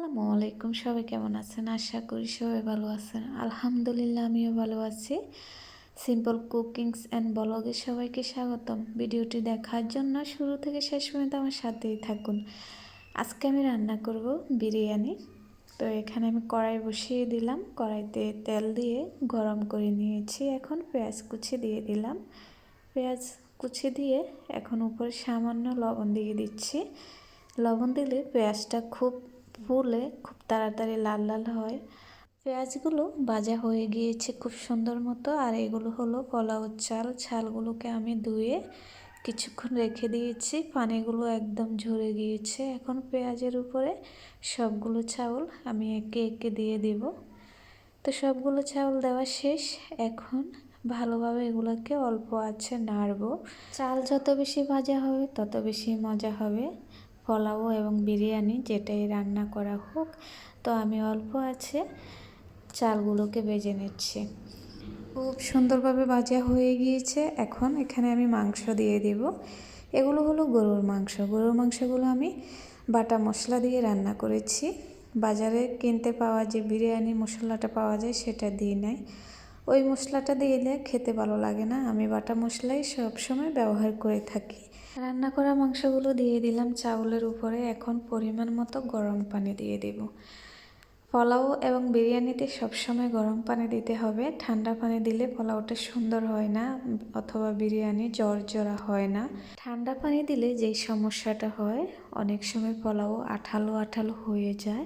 আসসালামু আলাইকুম। সবাই কেমন আছেন? আশা করি সবাই ভালো আছেন। আলহামদুলিল্লাহ, আমিও ভালো আছি। সিম্পল কুকিংস অ্যান্ড ব্লগে সবাইকে স্বাগতম। ভিডিওটি দেখার জন্য শুরু থেকে শেষ পর্যন্ত আমার সাথেই থাকুন। আজকে আমি রান্না করব বিরিয়ানি। তো এখানে আমি কড়াই বসিয়ে দিলাম। কড়াইতে তেল দিয়ে গরম করে নিয়েছি। এখন পেঁয়াজ কুচি দিয়ে দিলাম। পেঁয়াজ কুচি দিয়ে এখন উপরে সামান্য লবণ দিয়ে দিচ্ছি। লবণ দিলে পেঁয়াজটা খুব ফুলে খুব তাড়াতাড়ি লাল লাল হয়। পেঁয়াজগুলো ভাজা হয়ে গিয়েছে খুব সুন্দর মতো, আর এগুলো হলো পোলাও চাল। ছালগুলোকে আমি ধুয়ে কিছুক্ষণ রেখে দিয়েছি। পানিগুলো একদম ঝরে গিয়েছে। এখন পেঁয়াজের উপরে সবগুলো চাউল আমি একে একে দিয়ে দিব। তো সবগুলো চাউল দেওয়া শেষ। এখন ভালোভাবে এগুলোকে অল্প আছে নাড়ব। চাল যত বেশি ভাজা হবে, তত বেশি মজা হবে। পোলাও এবং বিরিয়ানি যেটাই রান্না করা হোক। তো আমি অল্প আছে, চালগুলোকে বেজে নিচ্ছি। খুব সুন্দরভাবে ভাজা হয়ে গিয়েছে। এখন এখানে আমি মাংস দিয়ে দিব। এগুলো হলো গরুর মাংস। গরুর মাংসগুলো আমি বাটা মশলা দিয়ে রান্না করেছি। বাজারে কিনতে পাওয়া যে বিরিয়ানি মশলাটা পাওয়া যায় সেটা দিয়ে নাই। ওই মশলাটা দিলে খেতে ভালো লাগে না। আমি বাটা মশলাই সবসময় ব্যবহার করে থাকি। রান্না করা মাংসগুলো দিয়ে দিলাম চাউলের উপরে। এখন পরিমাণ মতো গরম পানি দিয়ে দেব। পোলাও এবং বিরিয়ানিতে সবসময় গরম পানি দিতে হবে। ঠান্ডা পানি দিলে পোলাওটা সুন্দর হয় না, অথবা বিরিয়ানি জ্বর জরা হয় না। ঠান্ডা পানি দিলে যেই সমস্যাটা হয়, অনেক সময় পোলাও আঠালো আঠালো হয়ে যায়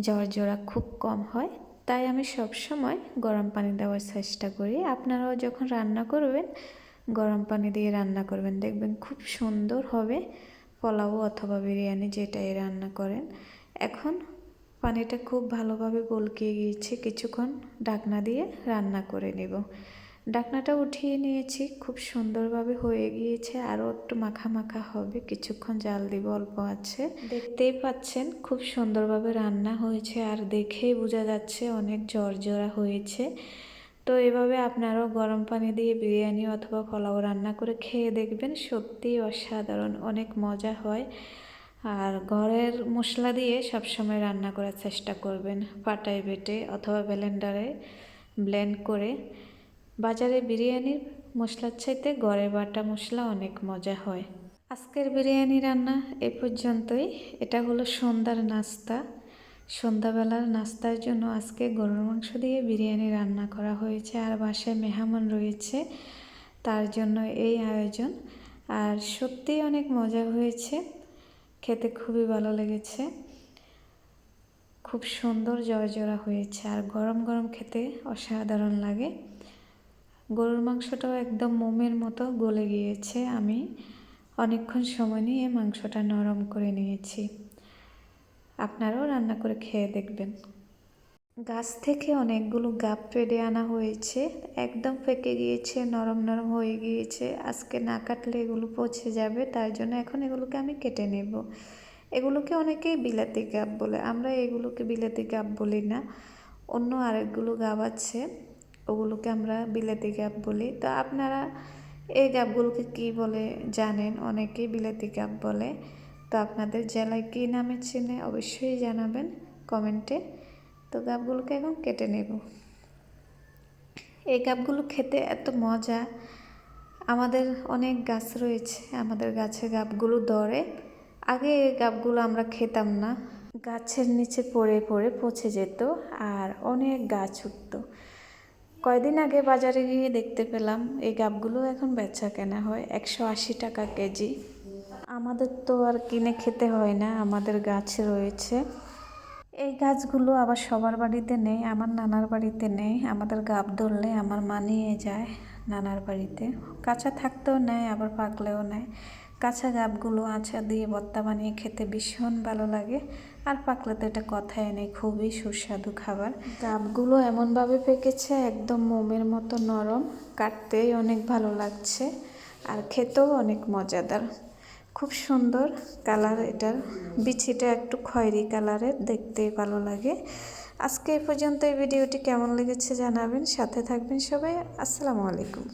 জ্বর জরা খুব কম হয়। তাই আমি সব সময় গরম পানি দেওয়ার চেষ্টা করি। আপনারাও যখন রান্না করবেন গরম পানি দিয়ে রান্না করবেন। দেখবেন খুব সুন্দর হবে পোলাও অথবা বিরিয়ানি যেটাই রান্না করেন। এখন পানিটা খুব ভালোভাবে গলকিয়ে গিয়েছে, কিছুক্ষণ ডাকনা দিয়ে রান্না করে নেব। ডাকনাটা উঠিয়ে নিয়েছি, খুব সুন্দরভাবে হয়ে গিয়েছে, আরও একটু মাখা মাখা হবে, কিছুক্ষণ জাল দিব, অল্প আছে। দেখতেই পাচ্ছেন খুব সুন্দরভাবে রান্না হয়েছে, আর দেখেই বোঝা যাচ্ছে অনেক জর্জরা হয়েছে। তো এভাবে আপনারাও গরম পানি দিয়ে বিরিয়ানি অথবা পোলাও রান্না করে খেয়ে দেখবেন সত্যিই অসাধারণ, অনেক মজা হয়। আর ঘরের মশলা দিয়ে সবসময় রান্না করার চেষ্টা করবেন পাটায় বেটে অথবা ব্লেন্ডারে ব্লেন্ড করে। বাজারে বিরিয়ানির মশলার চাইতে ঘরে বাটা মশলা অনেক মজা হয়। আজকের বিরিয়ানি রান্না এ পর্যন্তই। এটা হলো সন্ধ্যার নাস্তা। সন্ধ্যাবেলার নাস্তার জন্য আজকে গরুর মাংস দিয়ে বিরিয়ানি রান্না করা হয়েছে আর বাসায় মেহমান রয়েছে, তার জন্য এই আয়োজন। আর সত্যিই অনেক মজা হয়েছে, খেতে খুবই ভালো লেগেছে। খুব সুন্দর জড়জড়া হয়েছে আর গরম গরম খেতে অসাধারণ লাগে। গরুর মাংসটাও একদম মোমের মতো গলে গিয়েছে, আমি অনেকক্ষণ সময় নিয়ে মাংসটা নরম করে নিয়েছি। আপনারাও রান্না করে খেয়ে দেখবেন। গাছ থেকে অনেকগুলো গাপ পেড়ে আনা হয়েছে, একদম পেকে গিয়েছে, নরম নরম হয়ে গিয়েছে। আজকে না কাটলে এগুলো পচে যাবে তার জন্য এখন এগুলোকে আমি কেটে নেব। এগুলোকে অনেকেই বিলাতি গাপ বলে, আমরা এগুলোকে বিলাতি গাপ বলি না। অন্য আরেকগুলো গাব আছে, ওগুলোকে আমরা বিলাতি গাপ বলি। তো আপনারা এই গাবগুলোকে কি বলে জানেন? অনেকেই বিলাতি গাপ বলে। তো আপনাদের জেলায় কী নামে চেনে অবশ্যই জানাবেন কমেন্টে। তো গাবগুলোকে এখন কেটে নেব। এই গাবগুলো খেতে এত মজা। আমাদের অনেক গাছ রয়েছে, আমাদের গাছে গাবগুলো ধরে। আগে এই গাবগুলো আমরা খেতাম না। গাছের নিচে পড়ে পড়ে পচে যেত আর অনেক গাছ উঠত। কয়দিন আগে বাজারে গিয়ে দেখতে পেলাম, এই গাবগুলো এখন বেচা কেনা হয় একশো আশি টাকা কেজি। আমাদের তো আর কিনে খেতে হয় না, আমাদের গাছ রয়েছে। এই গাছগুলো আবার সবার বাড়িতে নেই, আমার নানার বাড়িতে নেই, আমাদের গাব ধরলে আমার মা নিয়ে যায় নানার বাড়িতে। কাঁচা থাকতেও নেয়, আবার পাকলেও নেয়। কাঁচা গাবগুলো আচা দিয়ে বত্তা বানিয়ে খেতে ভীষণ ভালো লাগে। আর পাকলে তো এটা কথাই নেই, খুবই সুস্বাদু খাবার। গাবগুলো এমনভাবে পেকেছে, একদম মোমের মতো নরম, কাটতেই অনেক ভালো লাগছে। আর খেতেও অনেক মজাদার। খুব সুন্দর কালার এটার। বিছিটা একটু খয়েরি কালারের দেখতে ভালো লাগে। আজকে এ পর্যন্ত এই ভিডিওটি কেমন লেগেছে জানাবেন, সাথে থাকবেন সবাই। আসসালামু আলাইকুম।